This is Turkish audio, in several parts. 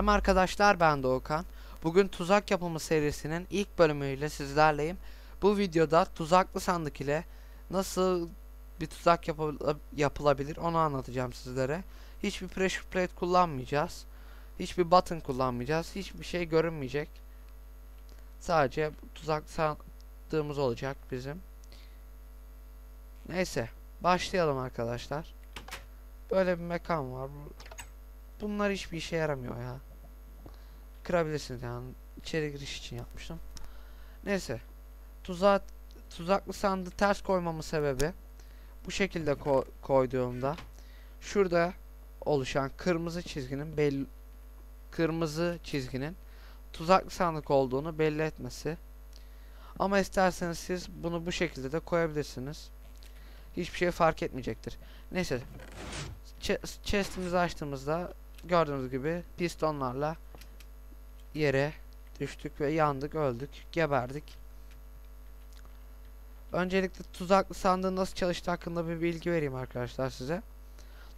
Selam arkadaşlar ben Doğukan. Bugün tuzak yapımı serisinin ilk bölümüyle sizlerleyim. Bu videoda tuzaklı sandık ile nasıl bir tuzak yapı- yapılabilir onu anlatacağım sizlere. Hiçbir pressure plate kullanmayacağız. Hiçbir button kullanmayacağız. Hiçbir şey görünmeyecek. Sadece tuzak sandığımız olacak bizim. Neyse başlayalım arkadaşlar. Böyle bir mekan var. Bu- Bunlar hiçbir işe yaramıyor ya. Kırabilirsiniz yani. içeri giriş için yapmıştım. Neyse. Tuzak tuzaklı sandığı ters koymamın sebebi bu şekilde ko- koyduğumda şurada oluşan kırmızı çizginin belli kırmızı çizginin tuzaklı sandık olduğunu belli etmesi. Ama isterseniz siz bunu bu şekilde de koyabilirsiniz. Hiçbir şey fark etmeyecektir. Neyse. Ch- chest'imizi açtığımızda gördüğünüz gibi pistonlarla yere düştük ve yandık, öldük, geberdik. Öncelikle tuzaklı sandığın nasıl çalıştığı hakkında bir bilgi vereyim arkadaşlar size.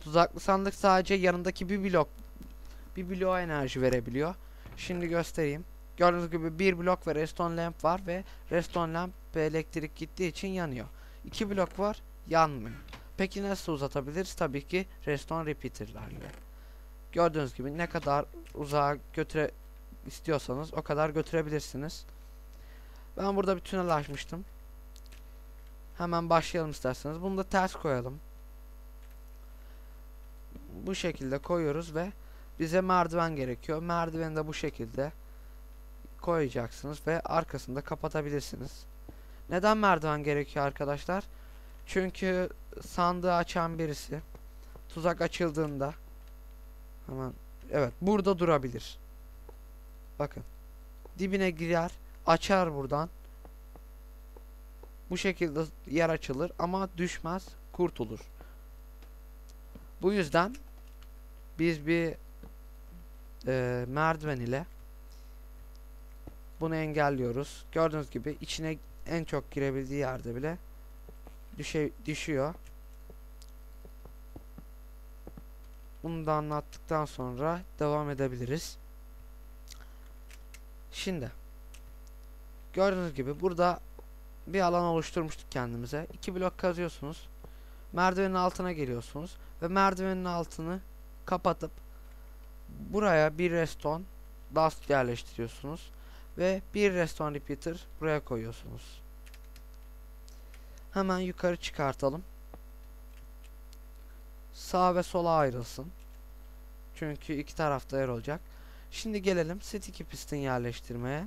Tuzaklı sandık sadece yanındaki bir blok bir bloğa enerji verebiliyor. Şimdi göstereyim. Gördüğünüz gibi bir blok ve redstone lamp var ve redstone lamp elektrik gittiği için yanıyor. İki blok var, yanmıyor. Peki nasıl uzatabiliriz? Tabii ki redstone repeater'larla. Gördüğünüz gibi ne kadar uzağa götüre istiyorsanız o kadar götürebilirsiniz. Ben burada bir tünel açmıştım. Hemen başlayalım isterseniz. Bunu da ters koyalım. Bu şekilde koyuyoruz ve bize merdiven gerekiyor. Merdiveni de bu şekilde koyacaksınız ve arkasında kapatabilirsiniz. Neden merdiven gerekiyor arkadaşlar? Çünkü sandığı açan birisi tuzak açıldığında hemen evet burada durabilir. Bakın. Dibine girer, açar buradan. Bu şekilde yer açılır ama düşmez, kurtulur. Bu yüzden biz bir e, merdiven ile bunu engelliyoruz. Gördüğünüz gibi içine en çok girebildiği yerde bile düşe, düşüyor. Bunu da anlattıktan sonra devam edebiliriz. Şimdi gördüğünüz gibi burada bir alan oluşturmuştuk kendimize. İki blok kazıyorsunuz. Merdivenin altına geliyorsunuz ve merdivenin altını kapatıp buraya bir reston dust yerleştiriyorsunuz ve bir reston repeater buraya koyuyorsunuz. Hemen yukarı çıkartalım. Sağ ve sola ayrılsın. Çünkü iki tarafta yer olacak. Şimdi gelelim sticky piston yerleştirmeye.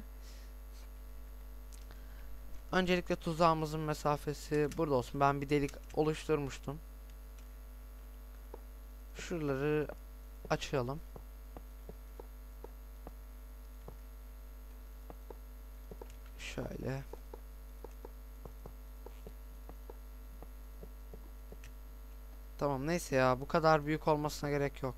Öncelikle tuzağımızın mesafesi burada olsun. Ben bir delik oluşturmuştum. Şuraları açalım. Şöyle. Tamam neyse ya bu kadar büyük olmasına gerek yok.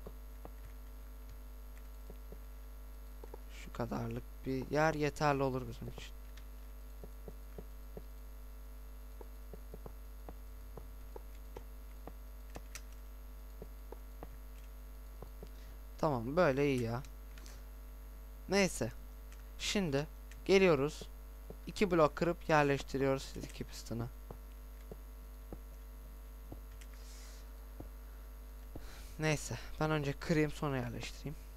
Kadarlık bir yer yeterli olur bizim için. Tamam böyle iyi ya. Neyse. Şimdi geliyoruz. iki blok kırıp yerleştiriyoruz iki pistonu. Neyse ben önce kırayım sonra yerleştireyim.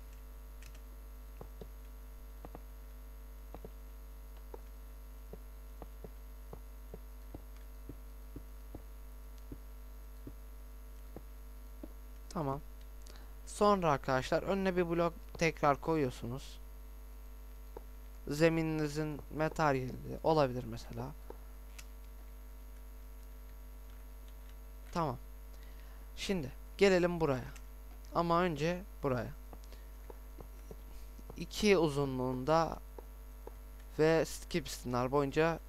Tamam. Sonra arkadaşlar önüne bir blok tekrar koyuyorsunuz. Zemininizin materyali olabilir mesela. Tamam. Şimdi gelelim buraya. Ama önce buraya. İki uzunluğunda ve skip pistonlar boyunca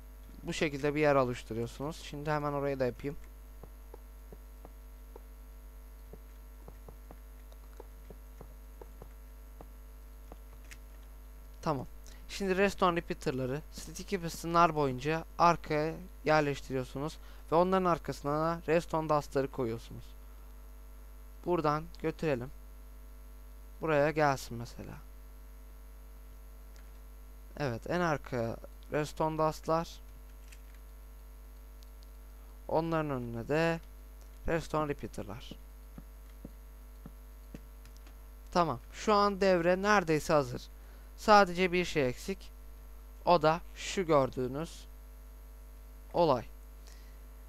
bu şekilde bir yer oluşturuyorsunuz. Şimdi hemen orayı da yapayım. Tamam. Şimdi redstone repeater'ları sticky pistonlar boyunca arkaya yerleştiriyorsunuz ve onların arkasına redstone dust'ları koyuyorsunuz. Buradan götürelim. Buraya gelsin mesela. Evet en arkaya Reston Dust'lar. Onların önüne de Reston Repeater'lar. Tamam. Şu an devre neredeyse hazır. Sadece bir şey eksik. O da şu gördüğünüz olay.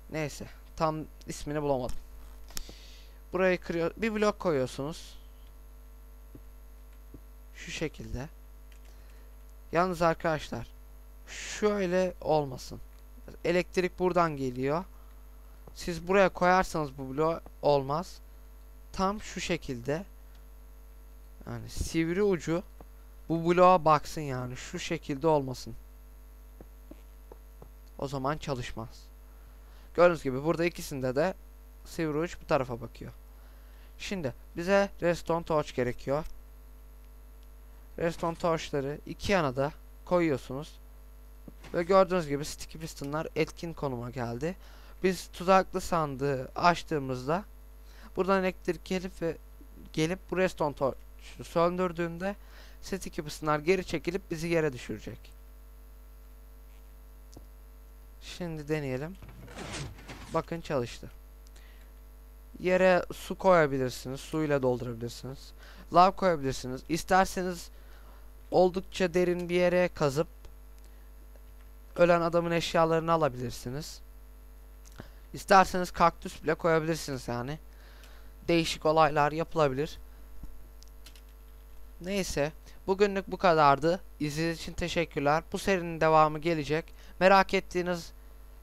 Neyse. Tam ismini bulamadım. Burayı kırıyor. Bir blok koyuyorsunuz. Şu şekilde. Yalnız arkadaşlar şöyle olmasın. Elektrik buradan geliyor. Siz buraya koyarsanız bu bloğu olmaz. Tam şu şekilde. Yani sivri ucu bu bloğa baksın yani. Şu şekilde olmasın. O zaman çalışmaz. Gördüğünüz gibi burada ikisinde de sivri uç bu tarafa bakıyor. Şimdi bize redstone torch gerekiyor. Redstone torchları iki yana da koyuyorsunuz. Ve gördüğünüz gibi sticky pistonlar etkin konuma geldi. Biz tuzaklı sandığı açtığımızda buradan elektrik gelip ve gelip bu redstone torch'u söndürdüğünde sticky pistonlar geri çekilip bizi yere düşürecek. Şimdi deneyelim. Bakın çalıştı. Yere su koyabilirsiniz. Suyla doldurabilirsiniz. Lav koyabilirsiniz. İsterseniz oldukça derin bir yere kazıp ölen adamın eşyalarını alabilirsiniz. İsterseniz kaktüs bile koyabilirsiniz yani. Değişik olaylar yapılabilir. Neyse. Bugünlük bu kadardı. İzlediğiniz için teşekkürler. Bu serinin devamı gelecek. Merak ettiğiniz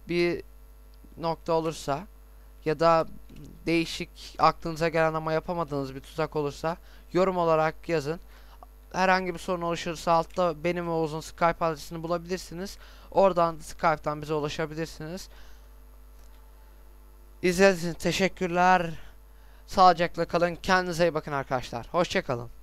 bir nokta olursa ya da değişik aklınıza gelen ama yapamadığınız bir tuzak olursa yorum olarak yazın. Herhangi bir sorun oluşursa altta benim ve Oğuz'un Skype adresini bulabilirsiniz. Oradan Skype'tan bize ulaşabilirsiniz. İzlediğiniz için teşekkürler. Sağlıcakla kalın. Kendinize iyi bakın arkadaşlar. Hoşçakalın.